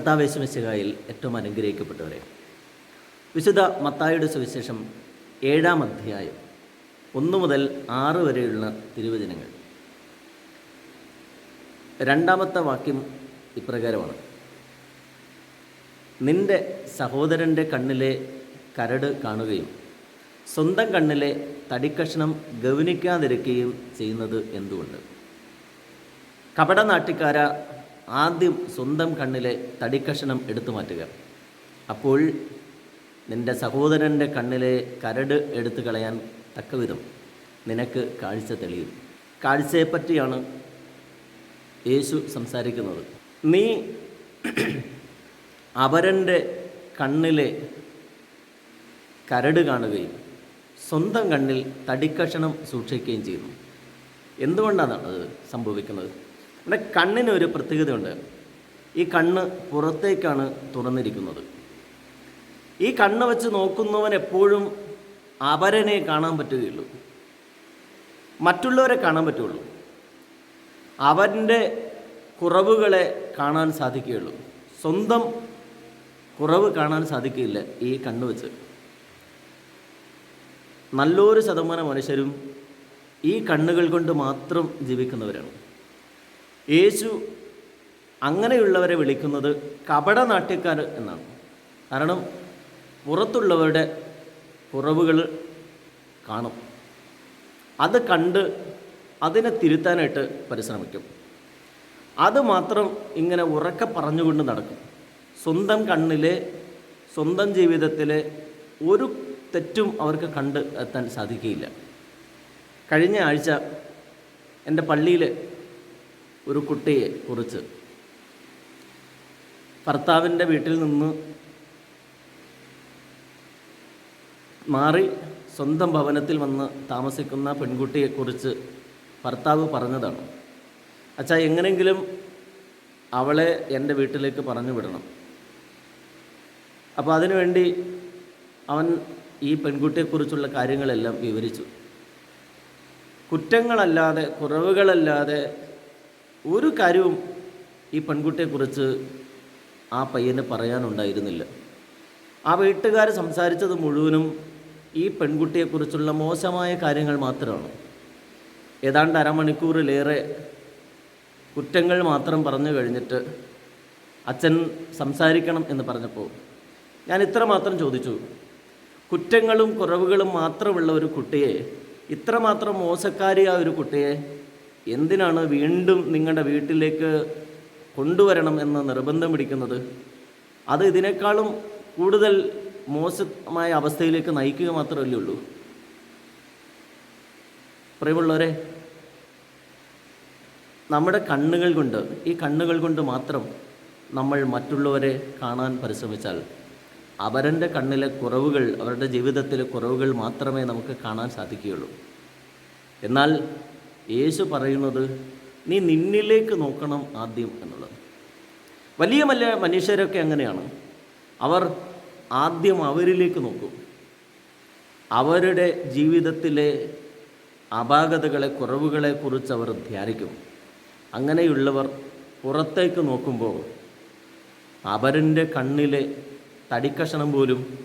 കർത്താവേശമിശകായിൽ ഏറ്റവും അനുഗ്രഹിക്കപ്പെട്ടവരെ. വിശുദ്ധ മത്തായുടെ സുവിശേഷം ഏഴാം അധ്യായം ഒന്ന് മുതൽ ആറ് വരെയുള്ള തിരുവചനങ്ങൾ. രണ്ടാമത്തെ വാക്യം ഇപ്രകാരമാണ്. നിന്റെ സഹോദരന്റെ കണ്ണിലെ കരട് കാണുകയും സ്വന്തം കണ്ണിലെ തടിക്കഷ്ണം ഗൗനിക്കാതിരിക്കുകയും ചെയ്യുന്നത് എന്തുകൊണ്ട്? കപടനാട്ടിക്കാര ആദ്യം സ്വന്തം കണ്ണിലെ തടിക്കഷണം എടുത്തു മാറ്റുക. അപ്പോൾ നിന്റെ സഹോദരന്റെ കണ്ണിലെ കരട് എടുത്തു കളയാൻ തക്കവിധം നിനക്ക് കാഴ്ച തെളിയും. കാഴ്ചയെപ്പറ്റിയാണ് യേശു സംസാരിക്കുന്നത്. നീ അവരന്റെ കണ്ണിലെ കരട് കാണുകയും സ്വന്തം കണ്ണിൽ തടിക്കഷണം സൂക്ഷിക്കുകയും ചെയ്യുന്നു. എന്തുകൊണ്ടാണ് അത് സംഭവിക്കുന്നത്? നമ്മുടെ കണ്ണിന് ഒരു പ്രത്യേകതയുണ്ട്. ഈ കണ്ണ് പുറത്തേക്കാണ് തുറന്നിരിക്കുന്നത്. ഈ കണ്ണ് വെച്ച് നോക്കുന്നവൻ എപ്പോഴും അവരനെ കാണാൻ പറ്റുകയുള്ളൂ. മറ്റുള്ളവരെ കാണാൻ പറ്റുള്ളൂ അവന്റെ കുറവുകളെ കാണാൻ സാധിക്കുകയുള്ളൂ. സ്വന്തം കുറവ് കാണാൻ സാധിക്കില്ല ഈ കണ്ണ് വെച്ച്. നല്ലൊരു ശതമാനം മനുഷ്യരും ഈ കണ്ണുകൾ കൊണ്ട് മാത്രം ജീവിക്കുന്നവരാണ്. യേശു അങ്ങനെയുള്ളവരെ വിളിക്കുന്നത് കപടനാട്യക്കാർ എന്നാണ്. കാരണം പുറത്തുള്ളവരുടെ കുറവുകൾ കാണും. അത് കണ്ട് അതിനെ തിരുത്താനായിട്ട് പരിശ്രമിക്കും. അത് മാത്രം ഇങ്ങനെ ഉറക്കെ പറഞ്ഞുകൊണ്ട് നടക്കും. സ്വന്തം കണ്ണിലെ സ്വന്തം ജീവിതത്തിലെ ഒരു തെറ്റും അവർക്ക് കണ്ട് എത്താൻ സാധിക്കുകയില്ല. കഴിഞ്ഞ ആഴ്ച എന്റെ പള്ളിയിൽ ഒരു കുട്ടിയെ കുറിച്ച്. ഭർത്താവിന്റെ വീട്ടിൽ നിന്ന് മാറി സ്വന്തം ഭവനത്തിൽ വന്ന് താമസിക്കുന്ന പെൺകുട്ടിയെക്കുറിച്ച് ഭർത്താവ് പറഞ്ഞതാണ്. അച്ഛാ എങ്ങനെയെങ്കിലും അവളെ എന്റെ വീട്ടിലേക്ക് പറഞ്ഞു വിടണം. അപ്പോൾ അതിനുവേണ്ടി അവൻ ഈ പെൺകുട്ടിയെക്കുറിച്ചുള്ള കാര്യങ്ങളെല്ലാം വിവരിച്ചു. കുറ്റങ്ങളല്ലാതെ കുറവുകളല്ലാതെ ഒരു കാര്യവും ഈ പെൺകുട്ടിയെക്കുറിച്ച് ആ പയ്യന് പറയാനുണ്ടായിരുന്നില്ല. ആ വീട്ടുകാർ സംസാരിച്ചത് മുഴുവനും ഈ പെൺകുട്ടിയെക്കുറിച്ചുള്ള മോശമായ കാര്യങ്ങൾ മാത്രമാണ്. ഏതാണ്ട് അരമണിക്കൂറിലേറെ കുറ്റങ്ങൾ മാത്രം പറഞ്ഞു കഴിഞ്ഞിട്ട് അച്ഛൻ സംസാരിക്കണം എന്ന് പറഞ്ഞപ്പോൾ ഞാൻ ഇത്ര മാത്രം ചോദിച്ചു. കുറ്റങ്ങളും കുറവുകളും മാത്രമുള്ള ഒരു കുട്ടിയെ ഇത്രമാത്രം മോശക്കാരിയായ ഒരു കുട്ടിയെ എന്തിനാണ് വീണ്ടും നിങ്ങളുടെ വീട്ടിലേക്ക് കൊണ്ടുവരണം എന്ന് നിർബന്ധം പിടിക്കുന്നത്? അത് ഇതിനേക്കാളും കൂടുതൽ മോശമായ അവസ്ഥയിലേക്ക് നയിക്കുക മാത്രമല്ലേ ഉള്ളൂ. പ്രിയമുള്ളവരെ നമ്മുടെ കണ്ണുകൾ കൊണ്ട് ഈ കണ്ണുകൾ കൊണ്ട് മാത്രം നമ്മൾ മറ്റുള്ളവരെ കാണാൻ പരിശ്രമിച്ചാൽ അവരന്റെ കണ്ണിലെ കുറവുകൾ അവരുടെ ജീവിതത്തിലെ കുറവുകൾ മാത്രമേ നമുക്ക് കാണാൻ സാധിക്കുകയുള്ളൂ. എന്നാൽ യേശു പറയുന്നത് നീ നിന്നിലേക്ക് നോക്കണം ആദ്യം എന്നുള്ളത്. വലിയ വലിയ മനുഷ്യരൊക്കെ അങ്ങനെയാണ്. അവർ ആദ്യം അവരിലേക്ക് നോക്കും. അവരുടെ ജീവിതത്തിലെ അപാകതകളെ കുറവുകളെക്കുറിച്ച് അവർ ധ്യാനിക്കും. അങ്ങനെയുള്ളവർ പുറത്തേക്ക് നോക്കുമ്പോൾ അവരന്റെ കണ്ണിലെ തടിക്കഷണം പോലും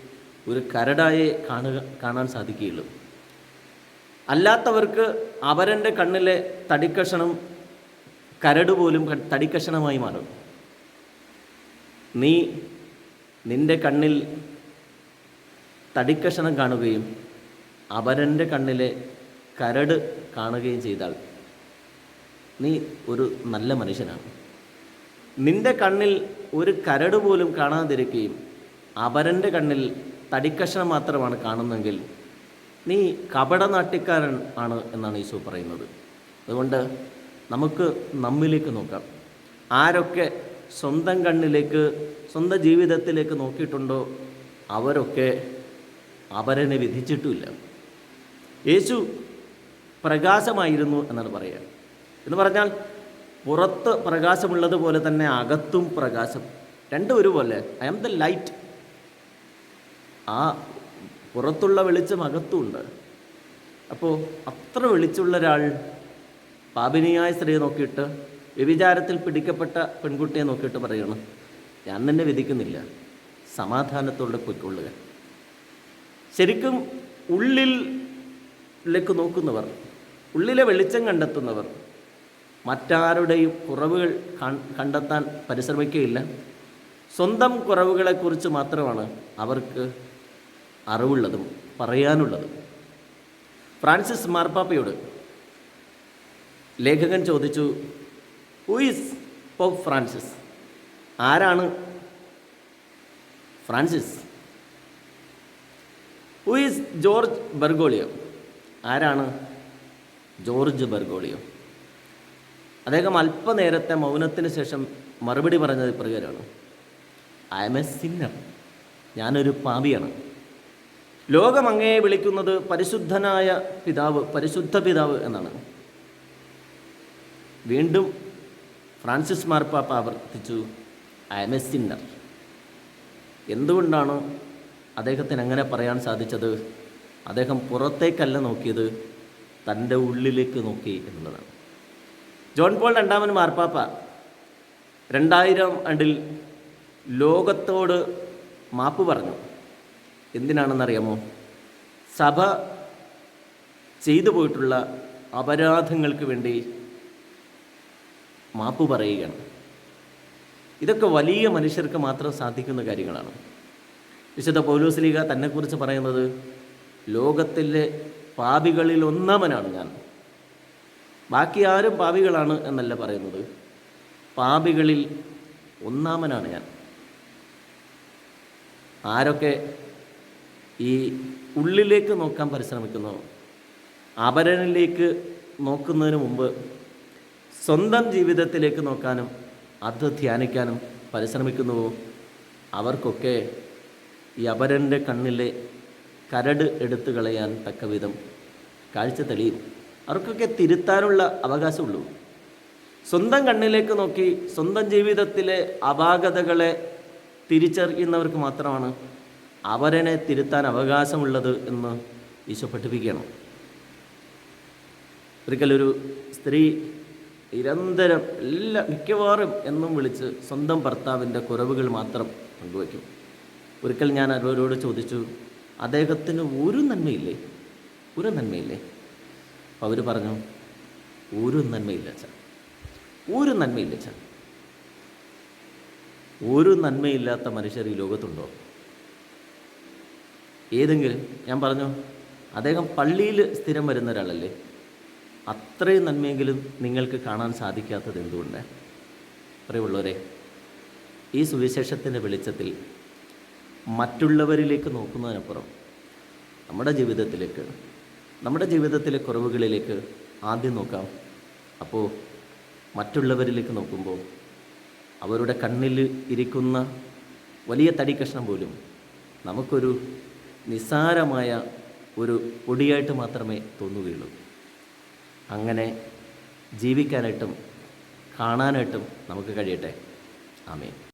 ഒരു കരടായെ കാണുക കാണാൻ സാധിക്കുകയുള്ളൂ. അല്ലാത്തവർക്ക് അവരന്റെ കണ്ണിലെ തടിക്കഷണം കരട് പോലും തടിക്കഷണമായി മാറും. നീ നിന്റെ കണ്ണിൽ തടിക്കഷണം കാണുകയും അവരന്റെ കണ്ണിലെ കരട് കാണുകയും ചെയ്താൽ നീ ഒരു നല്ല മനുഷ്യനാണ്. നിന്റെ കണ്ണിൽ ഒരു കരട് പോലും കാണാതിരിക്കുകയും അവരന്റെ കണ്ണിൽ തടിക്കഷണം മാത്രമാണ് കാണുന്നതെങ്കിൽ നീ കപട നാട്ടിക്കാരൻ ആണ് എന്നാണ് ഈശോ പറയുന്നത്. അതുകൊണ്ട് നമുക്ക് നമ്മിലേക്ക് നോക്കാം. ആരൊക്കെ സ്വന്തം കണ്ണിലേക്ക് സ്വന്തം ജീവിതത്തിലേക്ക് നോക്കിയിട്ടുണ്ടോ അവരൊക്കെ അവരനെ വിധിച്ചിട്ടുമില്ല. യേശു പ്രകാശമായിരുന്നു എന്നാണ് പറയുക. എന്ന് പറഞ്ഞാൽ പുറത്ത് പ്രകാശമുള്ളതുപോലെ തന്നെ അകത്തും പ്രകാശം. രണ്ടും ഒരുപോലെ. I am the light. ആ പുറത്തുള്ള വെളിച്ചം അകത്തുമുണ്ട് അപ്പോൾ അത്ര വെളിച്ചുള്ള ഒരാൾ പാപിനിയായ സ്ത്രീയെ നോക്കിയിട്ട് വ്യഭിചാരത്തിൽ പിടിക്കപ്പെട്ട പെൺകുട്ടിയെ നോക്കിയിട്ട് പറയണം ഞാൻ തന്നെ വിധിക്കുന്നില്ല. സമാധാനത്തോടെ പൊയ്ക്കൊള്ളുക. ശരിക്കും ഉള്ളിലേക്ക് നോക്കുന്നവർ ഉള്ളിലെ വെളിച്ചം കണ്ടെത്തുന്നവർ മറ്റാരുടെയും കുറവുകൾ കണ്ടെത്താൻ പരിശ്രമിക്കുകയില്ല. സ്വന്തം കുറവുകളെക്കുറിച്ച് മാത്രമാണ് അവർക്ക് അറിവുള്ളതും പറയാനുള്ളതും. ഫ്രാൻസിസ് മാർപ്പാപ്പയോട് ലേഖകൻ ചോദിച്ചു who is is Pope Francis ആരാണ്? Francis who is is George Bergoglio ആരാണ്? George Bergoglio. അദ്ദേഹം അല്പനേരത്തെ മൗനത്തിന് ശേഷം മറുപടി പറഞ്ഞത് ഇപ്രകാരമാണ്. ഐ എം എ സിന്നർ ഞാനൊരു പാപിയാണ്. ലോകം അങ്ങയെ വിളിക്കുന്നത് പരിശുദ്ധനായ പിതാവ് പരിശുദ്ധ പിതാവ് എന്നാണ്. വീണ്ടും ഫ്രാൻസിസ് മാർപ്പാപ്പ ആവർത്തിച്ചു ഐ എം എ സിന്നർ എന്തുകൊണ്ടാണ് അദ്ദേഹത്തിന് അങ്ങനെ പറയാൻ സാധിച്ചത്? അദ്ദേഹം പുറത്തേക്കല്ല നോക്കിയത് തന്റെ ഉള്ളിലേക്ക് നോക്കി എന്നുള്ളതാണ്. ജോൺ പോൾ രണ്ടാമൻ മാർപ്പാപ്പ രണ്ടായിരം ആണ്ടിൽ ലോകത്തോട് മാപ്പ് പറഞ്ഞു. എന്തിനാണെന്നറിയാമോ? സഭ ചെയ്തു പോയിട്ടുള്ള അപരാധങ്ങൾക്ക് വേണ്ടി മാപ്പ് പറയുകയാണ്. ഇതൊക്കെ വലിയ മനുഷ്യർക്ക് മാത്രം സാധിക്കുന്ന കാര്യങ്ങളാണ്. വിശുദ്ധ പൗലോസ്ലീഗ തന്നെക്കുറിച്ച് പറയുന്നത് ലോകത്തിലെ പാപികളിൽ ഒന്നാമനാണ് ഞാൻ. ബാക്കി ആരും പാപികളാണ് എന്നല്ല പറയുന്നത്. പാപികളിൽ ഒന്നാമനാണ് ഞാൻ. ആരൊക്കെ ഈ ഉള്ളിലേക്ക് നോക്കാൻ പരിശ്രമിക്കുന്നു. അപരനിലേക്ക് നോക്കുന്നതിന് മുമ്പ് സ്വന്തം ജീവിതത്തിലേക്ക് നോക്കാനും അത് ധ്യാനിക്കാനും പരിശ്രമിക്കുന്നുവോ അവർക്കൊക്കെ ഈ അപരന്റെ കണ്ണിലെ കരട് എടുത്തു കളയാൻ തക്കവിധം കാഴ്ച തെളിയും. അവർക്കൊക്കെ തിരുത്താനുള്ള അവകാശമുള്ളൂ. സ്വന്തം കണ്ണിലേക്ക് നോക്കി സ്വന്തം ജീവിതത്തിലെ അപാകതകളെ തിരിച്ചറിയുന്നവർക്ക് മാത്രമാണ് അവരനെ തിരുത്താൻ അവകാശമുള്ളത് എന്ന് ഈശോ പഠിപ്പിക്കണം. ഒരിക്കലൊരു സ്ത്രീ നിരന്തരം എല്ലാ മിക്കവാറും എന്നും വിളിച്ച് സ്വന്തം ഭർത്താവിന്റെ കുറവുകൾ മാത്രം പങ്കുവയ്ക്കും. ഒരിക്കൽ ഞാൻ അവരോട് ചോദിച്ചു അദ്ദേഹത്തിന് ഒരു നന്മയില്ലേ? ഒരു നന്മയില്ലേ? അവർ പറഞ്ഞു ഒരു നന്മയില്ല അച്ഛാ. ഒരു നന്മയില്ല അച്ഛാ. ഒരു നന്മയില്ലാത്ത മനുഷ്യർ ഈ ലോകത്തുണ്ടോ? ഏതെങ്കിലും ഞാൻ പറഞ്ഞു? അദ്ദേഹം പള്ളിയിൽ സ്ഥിരം വരുന്ന ഒരാളല്ലേ? അത്രയും നന്മയെങ്കിലും നിങ്ങൾക്ക് കാണാൻ സാധിക്കാത്തത് എന്തുകൊണ്ട്? പ്രിയമുള്ളവരെ ഈ സുവിശേഷത്തിന്റെ വെളിച്ചത്തിൽ മറ്റുള്ളവരിലേക്ക് നോക്കുന്നതിനപ്പുറം നമ്മുടെ ജീവിതത്തിലേക്ക് നമ്മുടെ ജീവിതത്തിലെ കുറവുകളിലേക്ക് ആദ്യം നോക്കാം. അപ്പോൾ മറ്റുള്ളവരിലേക്ക് നോക്കുമ്പോൾ അവരുടെ കണ്ണിൽ ഇരിക്കുന്ന വലിയ തടി കഷ്ണം പോലും നമുക്കൊരു നിസ്സാരമായ ഒരു പൊടിയായിട്ട് മാത്രമേ തോന്നുകയുള്ളൂ. അങ്ങനെ ജീവിക്കാനായിട്ടും കാണാനായിട്ടും നമുക്ക് കഴിയട്ടെ. ആമേൻ.